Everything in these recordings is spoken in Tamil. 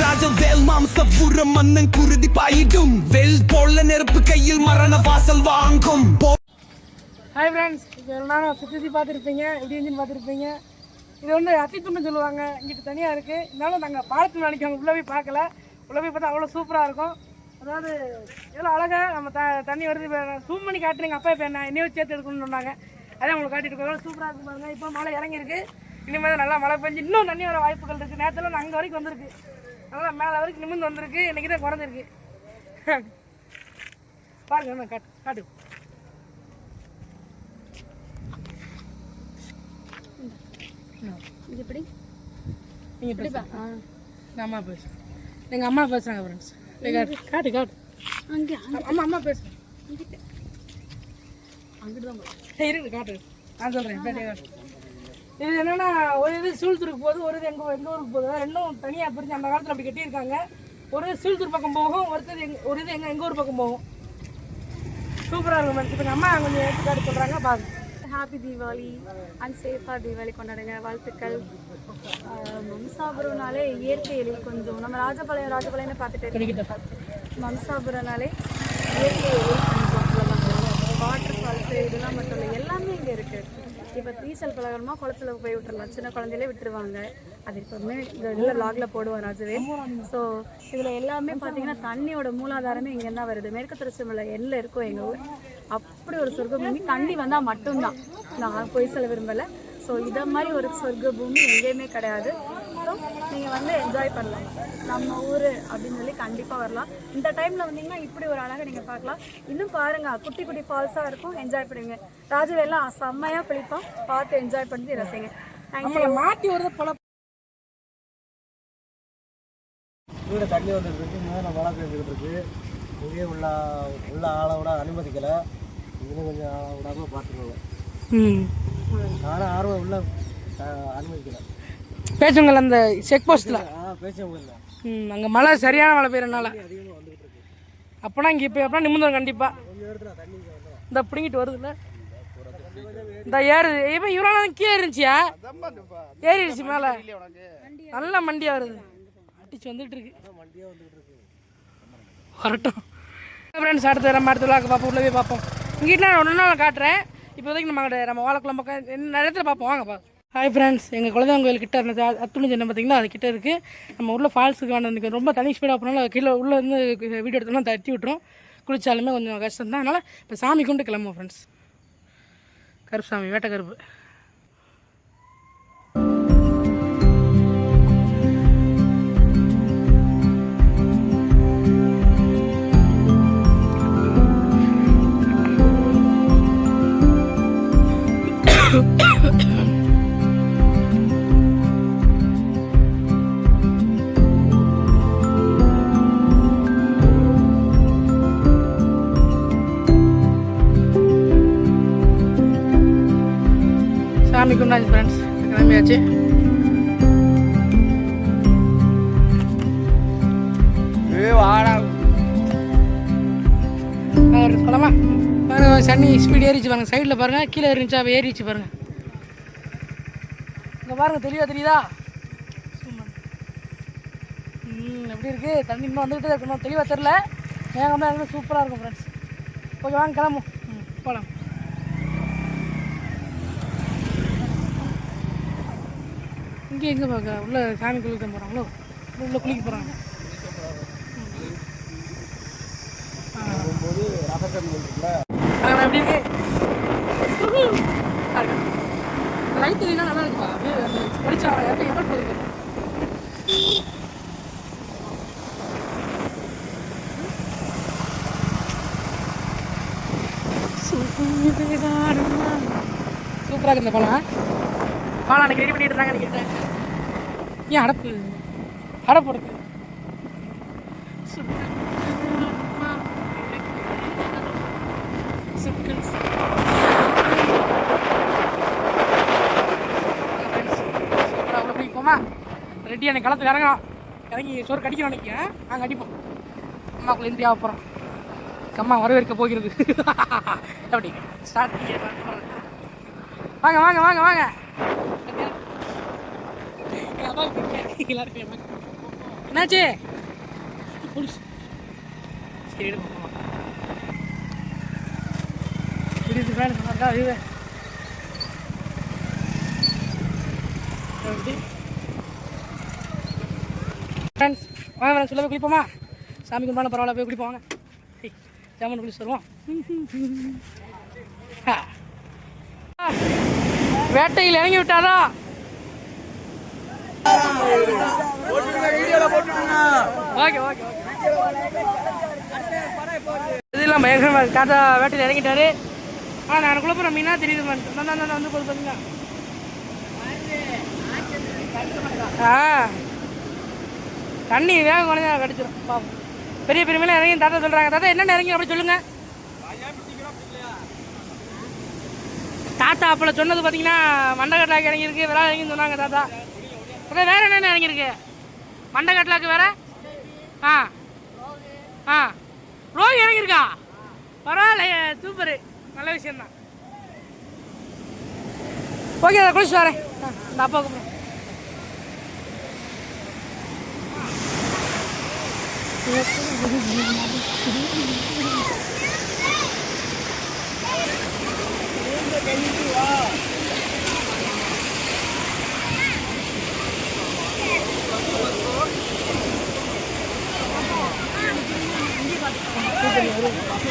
ராஜவேல் மாம்சபுரம் மன்னன் குருதி பாயிடும். வெல் போல நெருப்பு கையில் மரண வாசல் வாங்கும். ஹாய் ஃப்ரெண்ட்ஸ் இப்போ எல்லாரும் சுற்றி பார்த்துருப்பீங்க இடியஞ்சின் பார்த்துருப்பீங்க. இது வந்து அத்தித்துண்ணு சொல்லுவாங்க இங்கிட்டு தனியாக இருக்குது இருந்தாலும் நாங்கள் பாலத்தில் அவங்க உள்ளே போய் பார்க்கல. உள்ளே போய் பார்த்தா அவ்வளோ சூப்பராக இருக்கும். அதாவது எவ்வளோ அழகாக நம்ம த தண்ணி வருது. இப்போ ஜூம் பண்ணி காட்டுறீங்க அப்பா இப்போ என்ன என்னையும் சேர்த்து எடுக்கணும்னு சொன்னாங்க. அதே உங்களுக்கு காட்டிட்டு இருக்கோம். சூப்பராக இருக்கும் பாருங்க. இப்போ மழை இறங்கியிருக்கு. இனிமேல் நல்லா மழை பெஞ்சு இன்னும் தண்ணி வர வாய்ப்புகள் இருக்குது நேரத்தில் அங்கே வரைக்கும் வந்திருக்கு. நல்லா மேலே வரைக்கும் நிமிர்ந்து வந்திருக்கு. இன்றைக்கி தான் குறைஞ்சிருக்கு. பாருங்க காட்டு காட்டு. இது எப்படி? நீங்கள் பேசுங்க. எங்கள் அம்மா பேசு. எங்கள் அம்மா பேசுகிறாங்க ஃப்ரெண்ட்ஸ் காட்டு காட்டு அங்கே அம்மா அம்மா பேசு அங்கிட்டு. தான் ஏய், இருக்கு காட்டு. நான் சொல்கிறேன் பேட்டை காட்டு. இது என்னன்னா ஒரு இது சூழ்த்துருக்கு போகுது ஒரு இது எங்க எங்க ஊருக்கு போகுது. ரெண்டும் தனியாக பிரிஞ்சு அந்த காலத்தில் அப்படி கட்டியிருக்காங்க. ஒரு இது சூழ்த்தூர் பக்கம் போகும் ஒருத்தர் எங்க ஒரு இது எங்க எங்கள் ஊர் பக்கம் போகும். சூப்பராக இருக்கும் ஃப்ரெண்ட்ஸ் இப்போ எங்கள் அம்மா கொஞ்சம் எடுத்து காட்டு சொல்கிறாங்க பாருங்க ஹாப்பி தீபாவளி அண்ட் சேஃபாக தீபாவளி கொண்டாடுங்க. வாழ்த்துக்கள். மம்சாபுரம்னாலே இயற்கை எழில் கொஞ்சம். நம்ம ராஜபாளையம் ராஜபாளையம்னு பார்த்துட்டு. மம்சாபுரம்னாலே இயற்கை வாட்டர் ஃபால்ஸு இதெல்லாம் மட்டும் இல்லை. எல்லாமே இங்கே இருக்குது இப்போ நீச்சல் பழகணுமா குளத்துல போய் விட்டுறலாம். சின்ன குழந்தையிலே விட்டுருவாங்க. அது எப்பவுமே இந்த இதில் லாகில் போடுவோம் ராஜவே ஸோ இதில் எல்லாமே பார்த்தீங்கன்னா தண்ணியோட மூலாதாரமே இங்கே தான் வருது. மேற்கு தொடர்ச்சி மலை எல்ல இருக்கும் எங்கள் ஊர். அப்படி ஒரு சொர்க்க பூமி தண்ணி வந்தால் மட்டும்தான். நான் பொய் சொல்ல விரும்பலை. ஸோ இதை மாதிரி ஒரு சொர்க்க பூமி எங்கேயுமே கிடையாது. ஸோ நீங்கள் வந்து என்ஜாய் பண்ணலாம். நம்ம ஊர் அப்படின்னு சொல்லி கண்டிப்பாக வரலாம். இந்த டைமில் வந்தீங்கன்னா இப்படி ஒரு அழகை நீங்கள் பார்க்கலாம். இன்னும் பாருங்க குட்டி குட்டி ஃபால்ஸாக இருக்கும். என்ஜாய் பண்ணுவீங்க. ராஜுவெல்லாம் செம்மையாக பிடிப்போம். பார்த்து என்ஜாய் பண்ணி ரசிங்க மாட்டி வருது போல. கீழே தண்ணி வந்துட்டு இருக்கு மேலே மழை பெஞ்சுக்கிட்டு இருக்கு. இங்கேயே உள்ள உள்ள ஆளை விட அனுமதிக்கலை. இன்னும் கொஞ்சம் ஆளை விடாம பார்த்துக்கோங்க. ம். நானும் ஆர்வம் உள்ள அனுமதிக்கலை. பேசுங்கள் அந்த செக் போஸ்ட்டில் ம் அங்கே மழை சரியான மழை பெய்யறனால. அப்போனா இங்கே இப்போ எப்படின்னா நிமிந்தம் கண்டிப்பாக இந்த பிடிங்கிட்டு வருதுல்ல. இந்த ஏறுது இப்போ இவ்வளோ நேரம் கீழே இருந்துச்சியா? ஏறிடுச்சு மேலே. நல்ல மண்டியாக வருது. அடிச்சு வந்துட்டு இருக்கு. வரட்டும். ஃப்ரெண்ட்ஸ் அடுத்து நம்ம அடுத்த விழாக்கு பார்ப்போம். உள்ளவே பார்ப்போம். இங்கிட்ட நான் ஒன்று நாள் காட்டுறேன். இப்போதைக்கு நம்ம நம்ம வாழைக்குளம் பக்கம் என்ன இடத்துல பார்ப்போம்? வாங்க பா ஹாய் ஃப்ரெண்ட்ஸ் எங்கள் குலதெய்வம் கோயில் கிட்ட இருந்தது அத்துணி என்ன பார்த்தீங்கன்னா அது கிட்ட இருக்குது நம்ம உள்ள ஃபால்ஸுக்கு வேணும் ரொம்ப தனி ஸ்பீடாக போனாலும் கீழே உள்ளே இருந்து வீடியோ எடுத்தோம்னா தட்டி விட்டுரும். குளிச்சாலுமே கொஞ்சம் கஷ்டம் தான். அதனால் இப்போ சாமி கும்பிட்டு கிளம்புவோம் ஃப்ரெண்ட்ஸ் கருப்பு சாமி வேட்டை கருப்பு. சாமி கும்பிட்டாச்சு ஃப்ரெண்ட்ஸ் கிளம்பியாச்சு. சொல்லமா பாருங்க சன்னி ஸ்பீட் ஏறிச்சு பாருங்க. சைடில் பாருங்க. கீழே இருந்துச்சு அவள் ஏறிச்சு பாருங்க. இங்கே பாருங்க தெளிவா தெரியுதா? ம் எப்படி இருக்கு? தண்ணி இன்னும் வந்துகிட்டே இருக்கு. இன்னும் தெளிவாக தெரில. மேகமாக இருக்கு சூப்பராக இருக்கும் ஃப்ரெண்ட்ஸ் ஓகே வாங்க கிளம்பும் ம் போகலாம் இங்கே எங்கே பார்க்க உள்ளே சாமி குளிக்க போகிறாங்களோ உள்ளே குளிக்க போகிறாங்க போகும்போது எப்படி இருக்கு? லைட் தெரியுனா நல்லா இருக்குப்பா. படிச்சா எப்படி எப்போ போகுது சூப்பராக இருக்கு? இந்த பழம் பழம் அன்னைக்கு ரெடி பண்ணிட்டு இருந்தாங்க நினைக்கிறேன் ஏன் அடப்பு அடப்பு இருக்கு போமா ரெடி எனக்கு களத்தில் இறங்கலாம் இறங்கி சோறு கடிக்கணும் நினைக்கிறேன் நாங்கள் அடிப்போம் அம்மாக்குள்ள இந்தியா போகிறோம் அம்மா வரவேற்க போகிறது அப்படி ஸ்டார்ட் வாங்க வாங்க வாங்க வாங்க என் மகன். என்னாச்சு? சரி இது ஃப்ரெண்ட்ஸ் நல்லா இது ஃப்ரெண்ட்ஸ் வாங்க ஃப்ரெண்ட்ஸ் உள்ள போய் குளிப்போமா? சாமி கும்பிடான பரவாயில்ல போய் குளிப்போம் வாங்க. ஜாமன் குளிச்சு வருவோம் ஆ. வேட்டையில் இறங்கி விட்டாரா? ஓகே ஓகே இது இல்லாமல் பயங்கரமா இருக்கு. தாத்தா வேட்டையில் இறங்கிட்டாரு. ஆ நான் குழப்பற மீனா தெரியுது. நான் வந்து போது பார்த்தீங்களா ஆ. தண்ணி வேகம் குறைஞ்சா கடிச்சிடும் பாப்போம் பெரிய பெரிய மீன் இறங்கி தாத்தா சொல்கிறாங்க தாத்தா என்னென்ன இறங்கி அப்படி சொல்லுங்க. தாத்தா அப்பள சொன்னது பார்த்தீங்கன்னா மண்டகட்டலாக்கு இறங்கியிருக்கு விரா இறங்கின்னு சொன்னாங்க தாத்தா. அப்புறம் வேறு என்னென்ன இறங்கியிருக்கு? மண்டகட்டலாக்கு வேற? ஆ. ஆ. ரோகி இறங்கியிருக்கா? பரவாயில்லையே சூப்பரு. நல்ல விஷயம்தான். ஓகே அதை குளிச்சு வரேன். ஆ, இந்த அப்பா கூப்பிடுறேன் பனியனோட குடிக்கிறியா எதுவும் இல்லைல்ல நல்லா எடுங்க நான் இங்க எடுத்துக்கிறேன் என்ன கவர் பண்ண வேண்டாம் ஓகே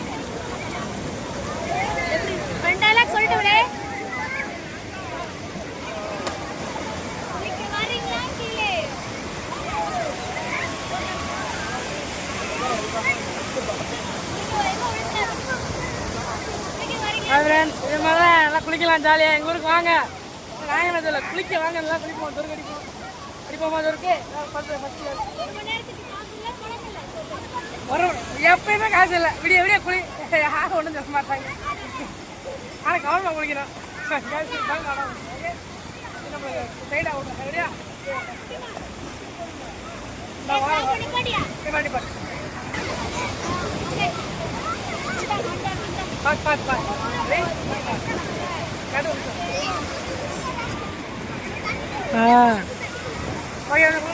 இது மாதிரி தான் நல்லா குளிக்கலாம் ஜாலியாக எங்கள் ஊருக்கு வாங்க. நாங்கள் என்ன சொல்ல குளிக்க வாங்க நல்லா குளிப்போம். துருக்கு அடிப்போம். அடிப்போமா துருக்கு? வரும். எப்பயுமே காசு இல்லை. விடிய விடிய குளி. யாரும் ஒன்றும் சொல்ல மாட்டாங்க. ஆனால் கவனமாக குளிக்கணும். சைடாக விடும் சரியா இந்த வா வா. நிப்பாட்டியா நிப்பாட்டி பாரு. ஓகே வந்தா வந்தா வந்தா பாத்து பாத்து பாத்து ரெடி? காட்டு ஒரு நிமிஷம். ஆ ஓகே